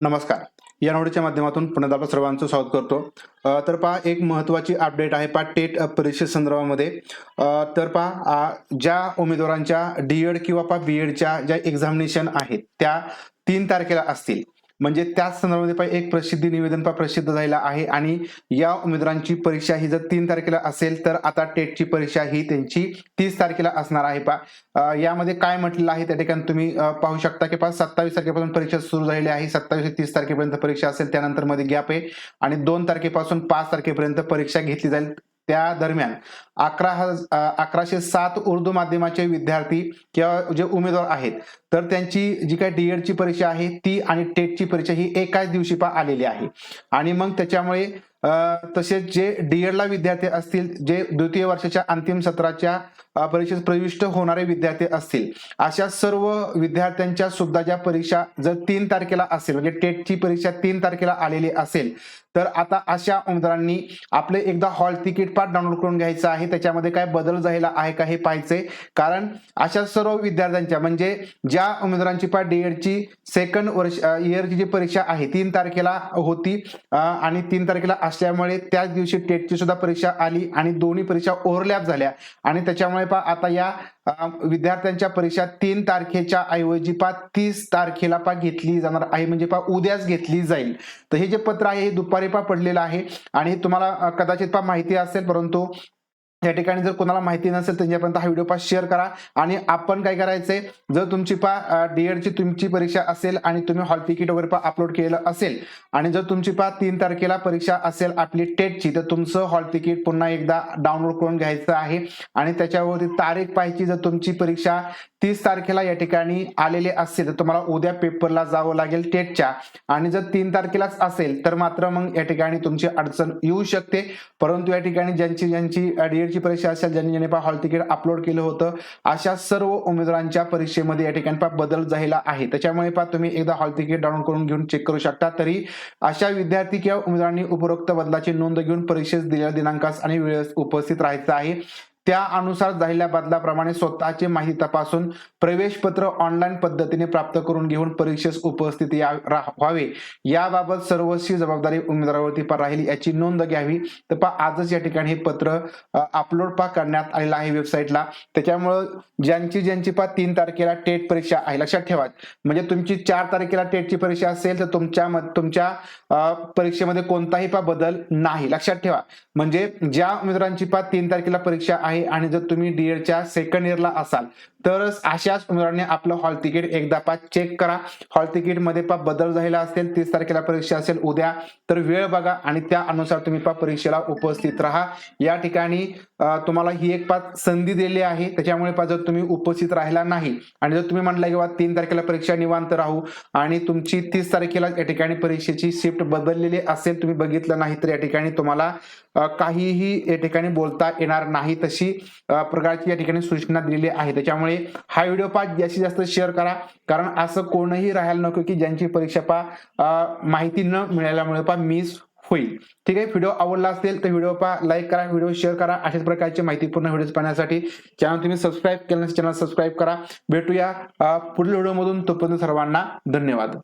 नमस्कार. या नोडीच्या माध्यमातून पुन्हा आपलं सर्वांचं स्वागत करतो. तर पहा एक महत्त्वाची अपडेट आहे पहा टेट परीक्षे संदर्भामध्ये. तर पहा ज्या उमेदवारांच्या डी एड किंवा पहा बी एडच्या ज्या एक्झामिनेशन आहेत त्या तीन तारखेला असतील. म्हणजे त्याच संदर्भामध्ये एक प्रसिद्धी निवेदन पण प्रसिद्ध झालेला आहे. आणि या उमेदवारांची परीक्षा ही जर तीन तारखेला असेल तर आता टेटची परीक्षा ही त्यांची तीस तारखेला असणार आहे. पा यामध्ये काय म्हटलेलं आहे त्या ठिकाणी तुम्ही पाहू शकता की पाच सत्तावीस तारखेपासून परीक्षा सुरू झालेली आहे. सत्तावीस ते तीस तारखेपर्यंत परीक्षा असेल त्यानंतरमध्ये गॅप आहे. आणि दोन तारखेपासून पाच तारखेपर्यंत परीक्षा घेतली जाईल त्या दरम्यान. अकरा अकराशे सात उर्दू माध्यमाचे विद्यार्थी किंवा जे उमेदवार आहेत तर त्यांची जी काय डी ची परीक्षा आहे ती आणि टेटची परीक्षा ही एकाच दिवशी पा आलेली आहे. आणि मग त्याच्यामुळे तसेच जे डी ला विद्यार्थी असतील जे द्वितीय वर्षाच्या अंतिम सत्राच्या परीक्षेत प्रविष्ट होणारे विद्यार्थी असतील अशा सर्व विद्यार्थ्यांच्या सुद्धा ज्या परीक्षा जर तीन तारखेला असेल म्हणजे टेटची परीक्षा तीन तारखेला आलेली असेल तर आता अशा उमेदवारांनी आपले एकदा हॉल तिकीट पाठ डाउनलोड करून घ्यायचं आहे. त्याच्यामध्ये काय बदल झालेला आहे का हे पाहायचंय. कारण अशा सर्व विद्यार्थ्यांच्या म्हणजे ज्या उमेदवारांची डी एडची सेकंड वर्ष इयरची जी परीक्षा आहे तीन तारखेला होती आणि तीन तारखेला असल्यामुळे त्याच दिवशी टेटची सुद्धा परीक्षा आली आणि दोन्ही परीक्षा ओव्हरलॅप झाल्या. आणि त्याच्यामुळे पा आता या विद्यार्थ्यांच्या परीक्षा तीन तारखेच्या ऐवजी पा तीस तारखेला पा घेतली जाणार आहे. म्हणजे पा उद्याच घेतली जाईल. तर हे जे पत्र आहे हे दुपारी पा पडलेलं आहे. आणि तुम्हाला कदाचित पा माहिती असेल परंतु या ठिकाणी जर कोणाला माहिती नसेल त्यांच्यापर्यंत हा व्हिडिओ पास शेअर करा. आणि आपण काय करायचंय जर तुमची पा डीएडची तुमची परीक्षा असेल आणि तुम्ही हॉल तिकीट वगैरे पा अपलोड केलं असेल आणि जर तुमची पा तीन तारखेला परीक्षा असेल आपली टेटची तर तुमचं हॉल तिकीट पुन्हा एकदा डाउनलोड करून घ्यायचं आहे. आणि त्याच्यावरती तारीख पाहायची जर तुमची परीक्षा तीस तारखेला या ठिकाणी आलेले असेल तर तुम्हाला उद्या पेपरला जावं लागेल टेटच्या आणि जर तीन तारखेलाच असेल तर मात्र मग या ठिकाणी तुमची अडचण येऊ शकते. परंतु या ठिकाणी ज्यांची ज्यांची डीएडची परीक्षा असेल ज्यांनी ज्यांनी पा हॉल तिकीट अपलोड केलं होतं अशा सर्व उमेदवारांच्या परीक्षेमध्ये या ठिकाणी पा बदल झालेला आहे. त्याच्यामुळे पहा तुम्ही एकदा हॉल तिकीट डाऊनलोड करून घेऊन चेक करू शकता. तरी अशा विद्यार्थी किंवा उमेदवारांनी उपरोक्त बदलाची नोंद घेऊन परीक्षेस दिलेल्या दिनांकास आणि वेळेस उपस्थित राहायचं आहे. त्या अनुसार झालेल्या बदलाप्रमाणे स्वतःची माहिती तपासून प्रवेश पत्र ऑनलाईन पद्धतीने प्राप्त करून घेऊन परीक्षेस उपस्थित या रा- व्हावे. याबाबत सर्वस्वी जबाबदारी उमेदवारावरती राहील याची नोंद घ्यावी. तर पा आजच या ठिकाणी हे पत्र अपलोड पा करण्यात आलेलं आहे वेबसाईटला त्याच्यामुळं ज्यांची ज्यांची पा तीन तारखेला टेट परीक्षा आहे लक्षात ठेवा. म्हणजे तुमची चार तारखेला टेटची परीक्षा असेल तर तुमच्या तुमच्या परीक्षेमध्ये कोणताही पा बदल नाही. लक्षात ठेवा. म्हणजे ज्या उमेदवारांची पा तीन तारखेला परीक्षा आहे आणि जर तुम्ही डीएडच्या सेकंड इयरला असाल तरच अशाच उमेदवारांनी आपलं हॉल तिकीट एकदा पा चेक करा. हॉल तिकीटमध्ये पा बदल झालेला असेल तीस तारखेला परीक्षा असेल उद्या. तर वेळ बघा आणि त्यानुसार तुम्ही पा परीक्षेला उपस्थित राहा. या ठिकाणी तुम्हाला ही एक पाच संधी दिलेली आहे. त्याच्यामुळे पा जर तुम्ही उपस्थित राहिला नाही आणि जर तुम्ही म्हटलं की बा तीन तारखेला परीक्षा निवांत राहू आणि तुमची तीस तारखेला या ठिकाणी परीक्षेची शिफ्ट बदललेली असेल तुम्ही बघितलं नाही तर या ठिकाणी तुम्हाला काहीही या ठिकाणी बोलता येणार नाही. तशी प्रकारची या ठिकाणी सूचना दिलेली आहे. त्याच्यामुळे हा व्हिडिओ पहा जास्तीत जास्त शेअर करा. कारण असं कोणही राहायला नको की ज्यांची परीक्षा पहा माहिती न मिळाल्यामुळे पहा मिस होईल. ठीक आहे? व्हिडिओ आवडला असेल तर व्हिडिओ पहा लाईक करा व्हिडिओ शेअर करा. अशाच प्रकारचे माहितीपूर्ण व्हिडिओ पाहण्यासाठी चॅनल तुम्ही सबस्क्राईब केलं चॅनल सबस्क्राईब करा. भेटूया पुढील व्हिडिओमधून तोपर्यंत सर्वांना धन्यवाद.